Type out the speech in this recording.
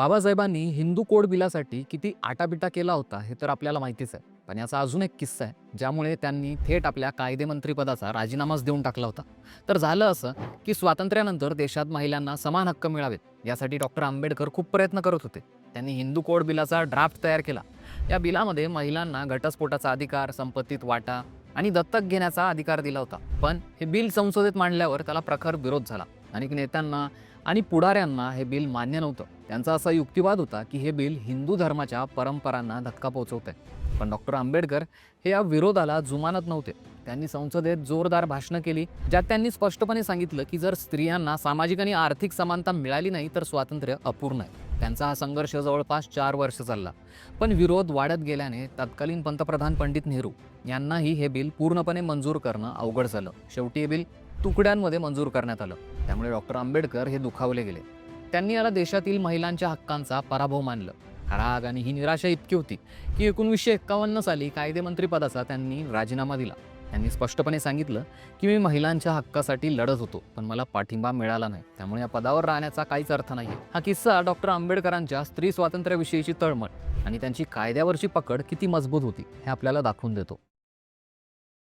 बाबासाहेबांनी हिंदू कोड बिलासाठी किती आटापिटा केला होता हे तर आपल्याला माहितीच आहे. पण याचा अजून एक किस्सा आहे ज्यामुळे त्यांनी थेट आपल्या कायदेमंत्रीपदाचा राजीनामाच देऊन टाकला होता. तर झालं असं की स्वातंत्र्यानंतर देशात महिलांना समान हक्क मिळावेत यासाठी डॉक्टर आंबेडकर खूप प्रयत्न करत होते. त्यांनी हिंदू कोड बिलाचा ड्राफ्ट तयार केला. या बिलामध्ये महिलांना घटस्फोटाचा अधिकार संपत्तीत वाटा आणि दत्तक घेण्याचा अधिकार दिला होता. पण हे बिल संसदेत मांडल्यावर त्याला प्रखर विरोध झाला. अनेक नेत्यांना आणि पुढाऱ्यांना हे बिल मान्य नव्हतं. त्यांचा असा युक्तिवाद होता की हे बिल हिंदू धर्माच्या परंपरांना धक्का पोहोचवत आहे पण डॉक्टर आंबेडकर हे या विरोधाला जुमानत नव्हते. त्यांनी संसदेत जोरदार भाषणं केली ज्यात त्यांनी स्पष्टपणे सांगितलं की जर स्त्रियांना सामाजिक आणि आर्थिक समानता मिळाली नाही तर स्वातंत्र्य अपूर्ण आहे. त्यांचा हा संघर्ष जवळपास चार वर्ष चालला. पण विरोध वाढत गेल्याने तत्कालीन पंतप्रधान पंडित नेहरू यांनाही हे बिल पूर्णपणे मंजूर करणं अवघड झालं. शेवटी हे बिल तुकड्यांमध्ये मंजूर करण्यात आलं. त्यामुळे डॉक्टर आंबेडकर हे दुखावले गेले. त्यांनी याला देशातील महिलांच्या हक्कांचा पराभव मानलं. राग आणि ही निराशा इतकी होती की एकोणीसशे एक्कावन्न साली कायदेमंत्रीपदाचा त्यांनी राजीनामा दिला. त्यांनी स्पष्टपणे सांगितलं की मी महिलांच्या हक्कासाठी लढत होतो पण मला पाठिंबा मिळाला नाही. त्यामुळे या पदावर राहण्याचा काहीच अर्थ नाही हा किस्सा डॉक्टर आंबेडकरांच्या स्त्री स्वातंत्र्याविषयीची तळमळ आणि त्यांची कायद्यावरची पकड किती मजबूत होती हे आपल्याला दाखवून देतो.